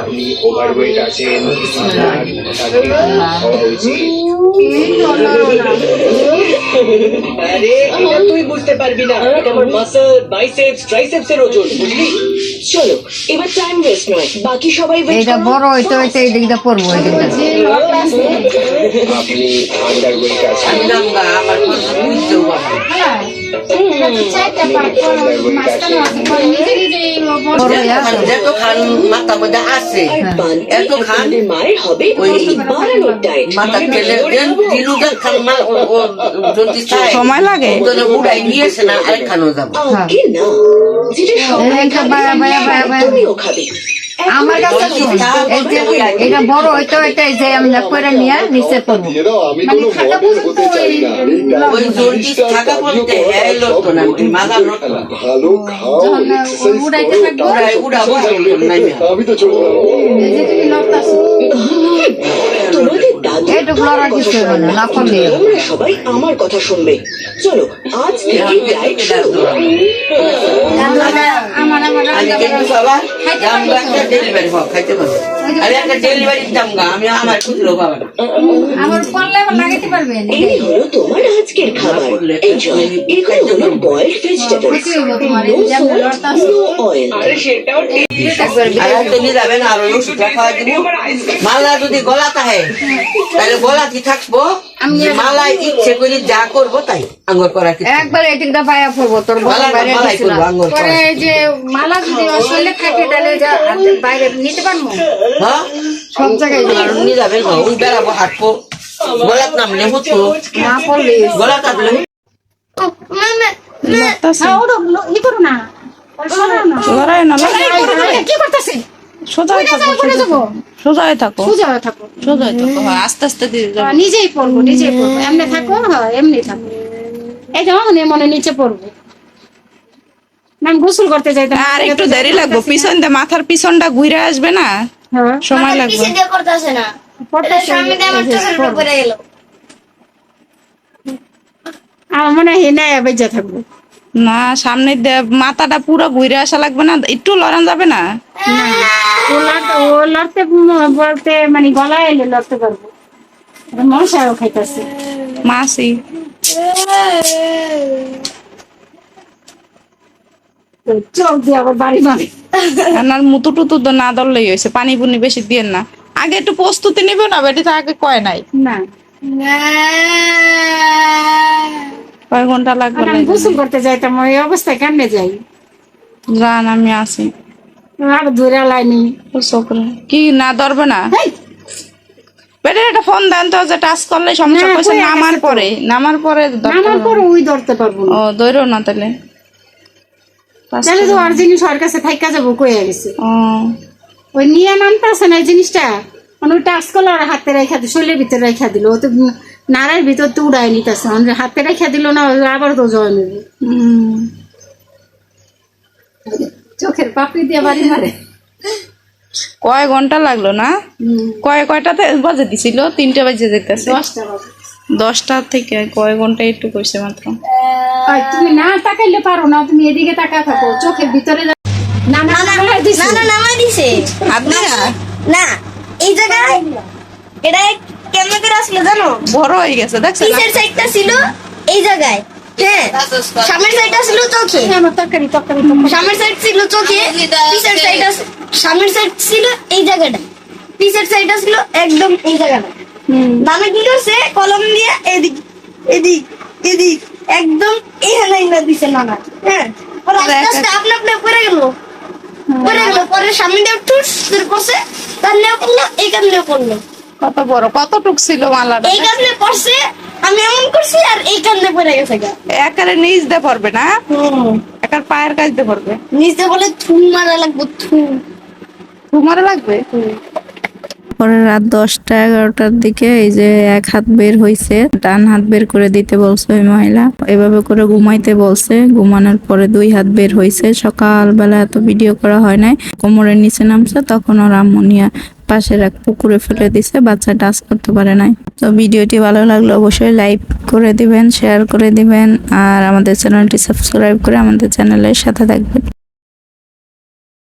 আপনি ওভারওয়েট আছেন আপনার তাদের হওয়া উচিত আরে এটা তুই বুঝতে পারবি না। এটা আমার মাসল বাইসেপস ট্রাইসেপস এর ওজন বুঝলি? চলো এবার টাইম ওয়েস্ট নয়। বাকি সবাই বড় হইতে হইতে এই দিকটা পড়ব এই দিকটা। আপনি আন্ডারওয়েট আছেন। আমার কথা বুঝতেও পারবে আছে এত খান মায়ের হবে সময় লাগে উড়াই নিয়েছে না আরেক খানো যাব না যেটা সবাই খাবে। তুমিও খাবে আমার কাছে এই এটা বড় হইতে হইতে যে আমরা করে নিয়ে নিচে পড়ব হ্যাঁ আমি তো চলে এইটুকু লড়ার কিছু হবে না, না করলে। তোমরা সবাই আমার কথা শুনবে। চলো আজ থেকে ডায়েট শুরু। আমার আমার খাইতে পারব আরে একটা ডেলিভারি দিতাম গা আমি আমার খুচরো পাবো না আমার লাগাইতে পারবেন এই হলো তোমার আজকের খাবার। এনজয় এগুলো হলো boiled vegetables no salt no oil আর যাবেন আর ওই ওষুধটা খাওয়া দিব। মালা যদি গলা থাকে তাহলে গলা কি থাকব। মালা ইচ্ছে করে যা করব তাই আঙ্গুর করা একবার এই পায়া পড়ব তোর মালা মালাই পরে এই যে যদি শরীরে থাকে তাহলে বাইরে নিতে পারব হ্যাঁ সব জায়গায় নিয়ে যাবেন না বেড়াবো হাঁটবো গলাত নামলে হতো না পড়লে গলা কাটলে লড়াই না লড়াই। কি করতেছে সোজা হয়ে থাকো সোজা হয়ে থাকো। সোজা হয়ে থাকো। সোজা হয়ে থাকো হ্যাঁ, আস্তে আস্তে দিয়ে হ্যাঁ, নিজেই পড়ব নিজেই পড়ব। এমনি থাকো হ্যাঁ এমনি থাকো। এই যখন মনে নিচে পড়ব। না গোসল করতে যাইতাম আর একটু দেরি লাগবে পিছন দিয়ে মাথার পিছনটা ঘুরে আসবে না? হ্যাঁ। সময় লাগবে। পিছে দিয়ে করতেছে না। আমার চোখের উপরে আমার মনে হয় থাকব। না সামনে দিয়ে মাথাটা পুরো ঘুরে আসা লাগবে না? একটু লড়ান যাবে না? ও লড়তে বলতে মানে গলায় এলে লড়তে পারব মশাও খাইতেছে। মাসি। চোখ দিয়ে আবার বাড়ি মারে মুতু টুতু তো না ধরলেই হয়েছে পানি পুনি বেশি দিয়ে না। আগে একটু প্রস্তুতি নিবে না বেটি তো আগে কয় নাই। না। কয় ঘণ্টা লাগবে লাগবে? গোসল করতে যাইতাম ওই অবস্থায় কেমনে যাই? জান আমি আসি। আর ধরে লাইনি কি না ধরবে না? বেটের একটা ফোন দেন তো যে টাচ করলে সমস্যা করছে নামার পরে নামার পরে ধরতে আমার ওই ধরতে পারব ও ধরো না তাহলে। তাহলে তো আর জিনিস ওর কাছে থাইকা যাব কয়ে গেছে ও। ওই নিয়ে নামতেছে না এই জিনিসটা? মানে ওই টাচ করলে ওর হাতে রেখা দিল শরীরের ভিতরে রেখা দিল। ও তো নাড়ার ভিতর তো উড়াই নিতেছে। মানে হাতে রেখা দিল না আবার তো জয় নেবে। চোখের পাপড়ি দিয়ে বাড়ি মারে। কয় ঘণ্টা লাগল না? কয় কয়টাতে বাজে দিছিল? তিনটে বাজে যেতেছে। দশটা থেকে কয় ঘণ্টা একটু কইছে মাত্র। তুমি না তাকাইলে পারো না তুমি এদিকে তাকা থাকো চোখের ভিতরে না না না না না না দিছে। না? এই জায়গায় এটা কেমন করে আসলো জানো? বড় হয়ে গেছে দেখছেন না? সাইডটা ছিল এই জায়গায়। হ্যাঁ সামনের সাইডটা ছিল চোখে। তরকারি তরকারি তরকারি। সামনের সাইড ছিল চোখে পিছের সাইডটা সামনের সাইড ছিল এই জায়গাটা। পিছের সাইডটা ছিল একদম এই জায়গাটা। নানা কি করছে? কলম দিয়ে এদিক এদিক এদিক। একদম এখানে না দিছে নানা। হ্যাঁ? পরে আস্তে আস্তে আপনা আপনি পড়ে গেল। পড়ে গেল। পরে সামনে দিয়ে তার নিয়ে পড়ল এই পড়ল। কত বড় কতটুক ছিল মালাটা? এই কামনে পড়ছে আমি এমন করছি আর এই কামনে পড়ে গেছে একারে নিচ দিয়ে পড়বে না? একার পায়ের কাছ দিয়ে পড়বে? নিচে বলে থুম মারা লাগবে থুম তোমার লাগবে? পরে রাত দশটা এগারোটার দিকে এই যে এক হাত বের হইছে ডান হাত বের করে দিতে বলছে ওই মহিলা। এভাবে করে ঘুমাইতে বলছে ঘুমানোর পরে দুই হাত বের হইছে। সকালবেলা এত ভিডিও করা হয় নাই। কোমরের নিচে নামছে তখন ওর আম্মনিয়া পাশের এক পুকুরে ফেলে দিছে বাচ্চা টাচ করতে পারে নাই। তো ভিডিওটি ভালো লাগলে অবশ্যই লাইক করে দিবেন, শেয়ার করে দিবেন, আর আমাদের চ্যানেলটি সাবস্ক্রাইব করে আমাদের চ্যানেলের সাথে থাকবেন।